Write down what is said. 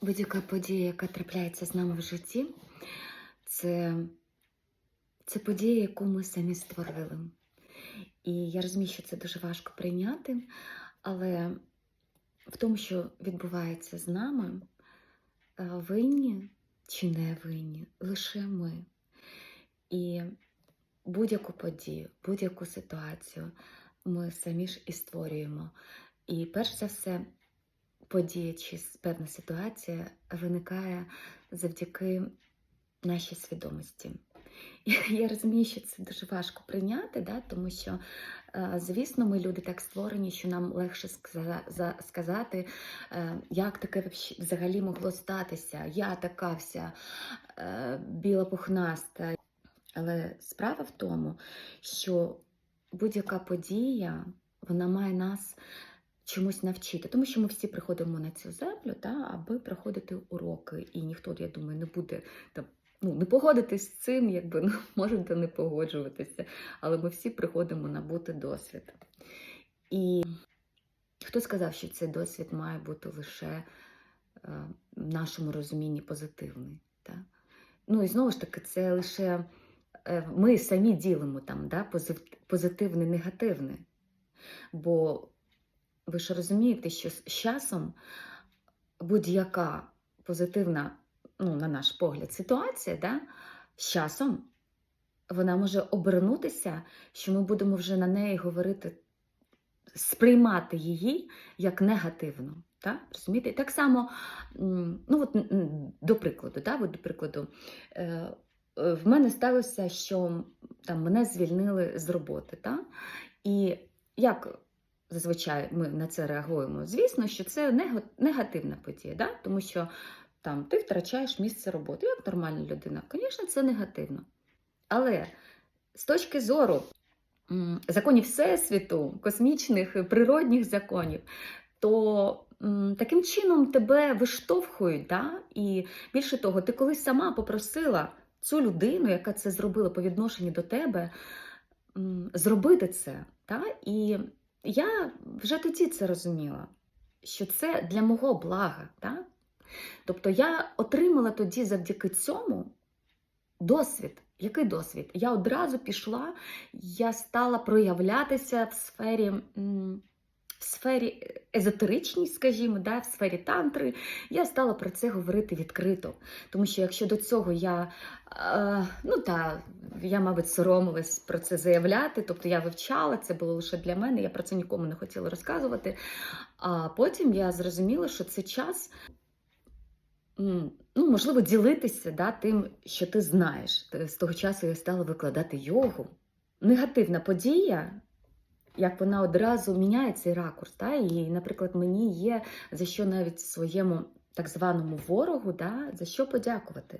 Будь-яка подія, яка трапляється з нами в житті, це, це подія, яку ми самі створили. І я розумію, що це дуже важко прийняти, але в тому, що відбувається з нами, е, винні чи не винні лише ми. І будь-яку подію, будь-яку ситуацію ми самі ж і створюємо. І перш за все, подія чи певна ситуація виникає завдяки нашій свідомості. Я розумію, що це дуже важко прийняти, да? тому що, е, звісно, ми люди так створені, що нам легше сказати, е, як таке взагалі могло статися. Я така вся е, біла пухнаста. Але справа в тому, що будь-яка подія вона має нас чомусь навчити, тому що ми всі приходимо на цю землю, та, аби проходити уроки, і ніхто, я думаю, не буде там. Ну, не погодитись з цим, якби ну, можете не погоджуватися, але ми всі приходимо набути досвід. І хто сказав, що цей досвід має бути лише е, в нашому розумінні позитивний? Та? Ну і знову ж таки, це лише е, ми самі ділимо там да, позитивне, негативне. Бо ви ж розумієте, що з часом будь-яка позитивна, ну, на наш погляд, ситуація, да, з часом вона може обернутися, що ми будемо вже на неї говорити, сприймати її як негативну. Так? Розумієте? Так само, ну от до прикладу, да, от, до прикладу, в мене сталося, що там, мене звільнили з роботи. Та? І як зазвичай ми на це реагуємо? Звісно, що це негативна подія, да? тому що там, ти втрачаєш місце роботи. Як нормальна людина? Звісно, це негативно. Але з точки зору законів Всесвіту, космічних, природних законів, то таким чином тебе виштовхують. Да? І більше того, ти колись сама попросила цю людину, яка це зробила по відношенню до тебе, зробити це. Та? І я вже тоді це розуміла, що це для мого блага. Та? Тобто я отримала тоді завдяки цьому досвід. Який досвід? Я одразу пішла, я стала проявлятися в сфері. В сфері езотеричній, скажімо, да, в сфері тантри, я стала про це говорити відкрито. Тому що якщо до цього я, е, ну та, я, мабуть, соромилась про це заявляти, тобто я вивчала, це було лише для мене, я про це нікому не хотіла розказувати. А потім я зрозуміла, що це час ну, можливо, ділитися да, тим, що ти знаєш. З того часу я стала викладати йогу. Негативна подія, як вона одразу міняє цей ракурс. Та? І, наприклад, мені є за що навіть своєму так званому ворогу, да, за що подякувати.